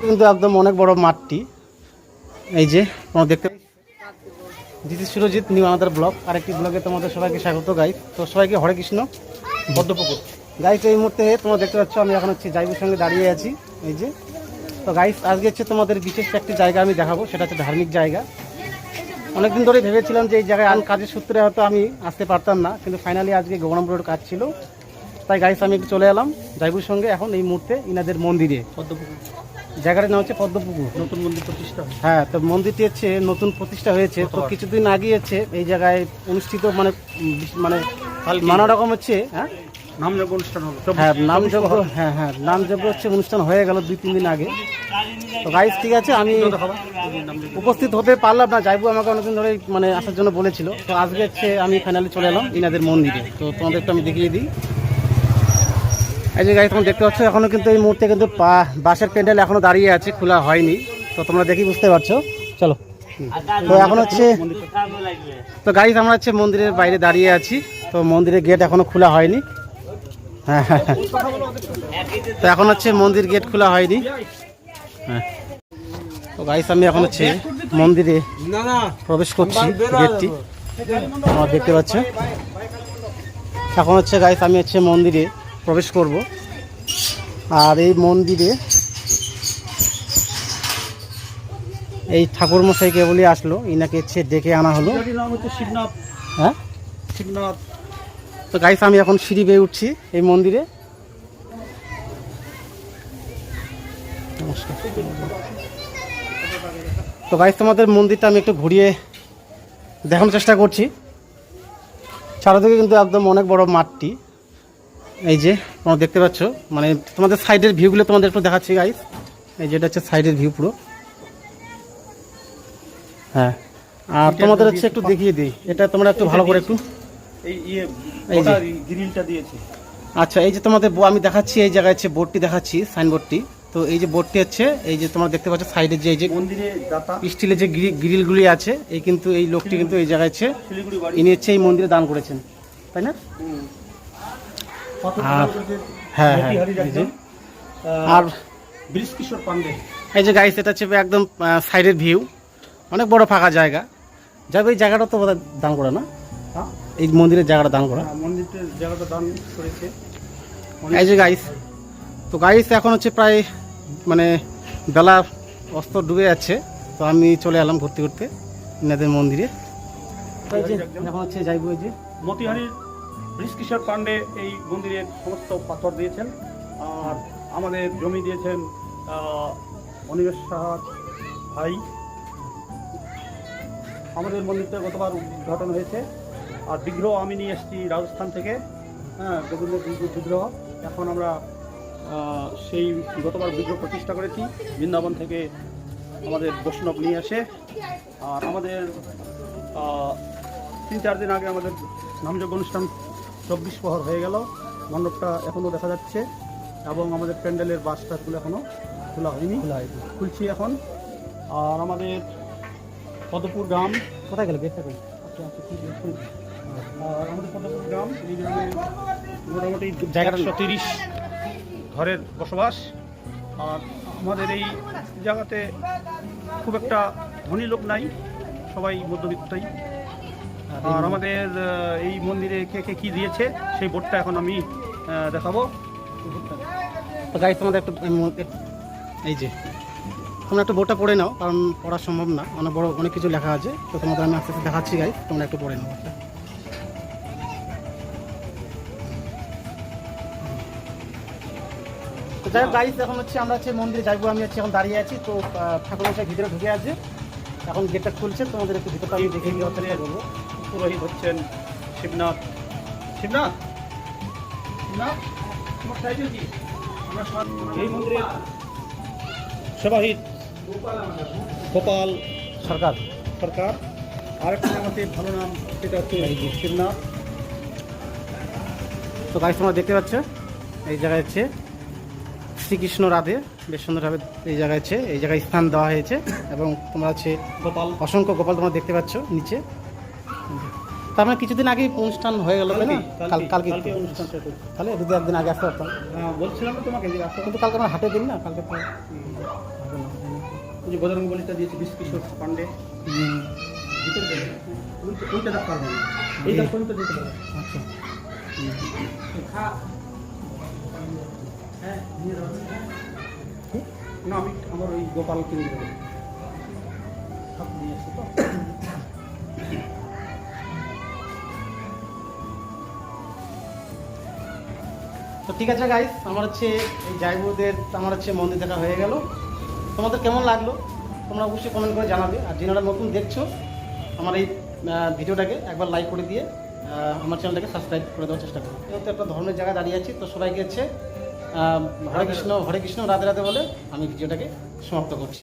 কিন্তু একদম অনেক বড় মাঠটি। এই যে, তোমরা দেখতে ইজ সুরজিৎ নিউ আমাদের ব্লগ আরেকটি ব্লগে তোমাদের সবাইকে স্বাগত গাইস তো সবাইকে হরে কৃষ্ণ পদ্মপুকুর গাইস এই মুহূর্তে তোমরা দেখতে পাচ্ছ, আমি এখন হচ্ছে জাইবুর সঙ্গে দাঁড়িয়ে আছি। এই যে, তো গাইস আজকে হচ্ছে তোমাদের বিশেষ একটি জায়গা আমি দেখাবো, সেটা হচ্ছে ধার্মিক জায়গা। অনেকদিন ধরে ভেবেছিলাম যে এই জায়গায় আন কাজের সূত্রে হয়তো আমি আসতে পারতাম না, কিন্তু ফাইনালি আজকে গৌরম রোড কাজ ছিল। তাই গাইস আমি একটু চলে এলাম জাইবুর সঙ্গে এখন এই মুহূর্তে ইনাদের মন্দিরে। জায়গাটার নাম হচ্ছে পদ্মপুকুর। নতুন মন্দির প্রতিষ্ঠা হ্যাঁ। তো মন্দিরটি হচ্ছে নতুন প্রতিষ্ঠা হয়েছে। তো। কিছুদিন আগে হচ্ছে এই জায়গায় অনুষ্ঠিত মানে মানে নানা রকম হচ্ছে হ্যাঁ? নামযজ্ঞ অনুষ্ঠান হলো। হ্যাঁ নামযজ্ঞ হ্যাঁ হ্যাঁ নামযজ্ঞ হচ্ছে অনুষ্ঠান হয়ে গেল দুই তিন দিন আগে। তো গাইস ঠিক আছে আমি উপস্থিত হতে পারলাম না যাইবো আমাকে অনেকদিন ধরে মানে আসার জন্য বলেছিল। তো আজকে হচ্ছে আমি ফাইনালি চলে এলাম ইনাদের মন্দিরে। তো তোমাদের একটু আমি দেখিয়ে দিই। এই যে গাড়ি তোমরা দেখতে পাচ্ছ, এখনও কিন্তু এই মুহূর্তে কিন্তু বাঁশের প্যান্ডেল এখনও দাঁড়িয়ে আছে, খোলা হয়নি। তো তোমরা দেখি বুঝতে পারছ। চলো। তো এখন হচ্ছে তো গাড়ি আমরা হচ্ছে মন্দিরের বাইরে দাঁড়িয়ে আছি। তো মন্দিরের গেট এখনও খোলা হয়নি। হ্যাঁ। তো এখন হচ্ছে মন্দির গেট খোলা হয়নি। হ্যাঁ তো গাইস আমি এখন হচ্ছে মন্দিরে প্রবেশ করছি গেটটি তোমরা দেখতে পাচ্ছ। এখন হচ্ছে গাইস আমি হচ্ছে মন্দিরে প্রবেশ করব। আর এই মন্দিরে এই ঠাকুর মশাই কেবলই আসলো ইনাকে হচ্ছে ডেকে আনা হলো। শিবনাথ। হ্যাঁ? শিবনাথ। তো গাইস আমি এখন সিঁড়ি বেয়ে উঠছি এই মন্দিরে। নমস্কার। তো গাইস তোমাদের মন্দিরটা আমি একটু ঘুরিয়ে দেখানোর চেষ্টা করছি। চারদিকে কিন্তু একদম অনেক বড় মাঠটি। এই যে তোমরা দেখতে পাচ্ছ মানে তোমাদের সাইডের ভিউগুলো তোমাদের একটু দেখাচ্ছি গাইস এই যেটা হচ্ছে সাইডের ভিউ পুরো। হ্যাঁ। আর তোমাদের হচ্ছে একটু দেখিয়ে দিই। এটা তোমরা একটু ভালো করে একটু এই ইয়ে এই যে। গ্রিলটা দিয়েছে। আচ্ছা এই যে তোমাদের আমি দেখাচ্ছি এই জায়গায় হচ্ছে বোর্ডটি দেখাচ্ছি সাইনবোর্ডটি তো এই যে বোর্ডটি হচ্ছে এই যে তোমরা দেখতে পাচ্ছ সাইডে যে এই যে মন্দিরে দাতা। স্টিলের যে গ্রি- গ্রিলগুলি আছে এই কিন্তু এই লোকটি কিন্তু এই জায়গায় ইনি হচ্ছে এই মন্দিরে দান করেছেন। তাই না? আর- হ্যাঁ, হ্যাঁ, আর বীরেশ পান্ডে এই যে গাইস এটা হচ্ছে একদম সাইডের ভিউ অনেক বড় ফাঁকা জায়গা। যাবে এই জায়গাটা তো বোধহয় দান করা না? হ্যাঁ। এই মন্দিরের জায়গাটা দান করা। হ্যাঁ, মন্দিরটার জায়গাটা দান করেছে। এই যে গাইস তো গাইস এখন হচ্ছে প্রায় মানে বেলা অস্ত ডুবে যাচ্ছে। তো আমি চলে এলাম ঘুরতে ঘুরতে। ইনাদের মন্দিরে। এখন হচ্ছে যাইবো এই যে। মতিহারির বীরেশ কিশোর পান্ডে এই মন্দিরের সমস্ত পাথর দিয়েছেন, আর আমাদের জমি দিয়েছেন অনিমেষ সাহার ভাই। আমাদের মন্দিরটা গতবার উদ্ঘাটন হয়েছে, আর বিগ্রহ আমি নিয়ে এসেছি রাজস্থান থেকে। হ্যাঁ গোবিন্দের বিগ্রহ- এখন আমরা সেই গতবার বিগ্রহ প্রতিষ্ঠা করেছি, বৃন্দাবন থেকে আমাদের বৈষ্ণব নিয়ে আসে। আর আমাদের তিন চার দিন আগে আমাদের নামযোগ্য অনুষ্ঠান চব্বিশ প্রহর হয়ে গেল। মণ্ডপটা এখনও দেখা যাচ্ছে এবং আমাদের প্যান্ডেলের বাসটাগুলো এখনও খোলা হয়নি। খুলছি এখন। আর আমাদের পদপুর গ্রাম। কোথায় গেল গেটটা আচ্ছা, আচ্ছা। আর আমাদের পদপুর গ্রাম এই গ্রামে মোটামুটি জায়গাটা- তিরিশ ঘরের বসবাস। আর আমাদের এই জায়গাতে খুব একটা ধনী লোক নাই সবাই মধ্যবিত্তই। আর আমাদের এই মন্দিরে কে কে কি দিয়েছে সেই বোর্ডটা এখন আমি দেখাবো। তো গাইস তোমাদের একটু এই যে তোমরা একটু বোর্ডটা পড়ে নাও কারণ পড়া সম্ভব না। অনেক বড় অনেক কিছু লেখা আছে। তো তোমাদের আমি আস্তে আস্তে দেখাচ্ছি গাইস তোমরা একটু পড়ে নাও। তো যাই হোক গাইস এখন হচ্ছে আমরা হচ্ছে মন্দিরে যাইবো আমি হচ্ছে এখন দাঁড়িয়ে আছি। তো ঠাকুর ভিতরে ঢুকে আছে। এখন গেটটা খুলছে তোমাদের একটু ভিতরটা আমি দেখে চেষ্টা করব। পুরোহিত হচ্ছেন শিবনাথ। শিবনাথ? শিবনাথ তোমার টাইটেল কি? এই মন্দিরের সেবাহিত গোপাল সরকার। সরকার। আরেকটা নাম আছে ভালো নাম সেটা হচ্ছে শিবনাথ। তো গাইস তোমরা দেখতে পাচ্ছ এই জায়গায় হচ্ছে শ্রীকৃষ্ণ রাধে। বেশ সুন্দরভাবে এই জায়গায় হচ্ছে এই জায়গায় স্থান দেওয়া হয়েছে। এবং তোমরা হচ্ছে গোপাল। অসংখ্য গোপাল তোমরা দেখতে পাচ্ছ নিচে। তার মানে কিছুদিন আগেই অনুষ্ঠান হয়ে গেল তাই না? কাল কালকে তাহলে যদি একদিন আগে আসতে পারতাম। হ্যাঁ, বলছিলাম তোমাকে কিন্তু কালকে আমার হাটে দিন না কালকে তো ওই যে বজরঙ্গ বলিটা দিয়েছে বিশ কিশোর পান্ডে ওইটা পারব না এই দিতে পারব আচ্ছা। হ্যাঁ না আমি আমার ওই গোপাল কিনে দেবো সব নিয়ে এসছি তো। তো ঠিক আছে গাইস আমার হচ্ছে এই জায়গুদের আমার হচ্ছে মন্দির দেখা হয়ে গেল। তোমাদের কেমন লাগল? তোমরা অবশ্যই কমেন্ট করে জানাবে। আর যারা নতুন দেখছ আমার এই ভিডিওটাকে একবার লাইক করে দিয়ে আমার চ্যানেলটাকে সাবস্ক্রাইব করে দেওয়ার চেষ্টা করো। যেহেতু একটা ধর্মের জায়গায় দাঁড়িয়ে আছি, তো সবাইকে হচ্ছে হরে কৃষ্ণ হরে কৃষ্ণ, রাধে রাধে বলে আমি ভিডিওটাকে সমাপ্ত করছি।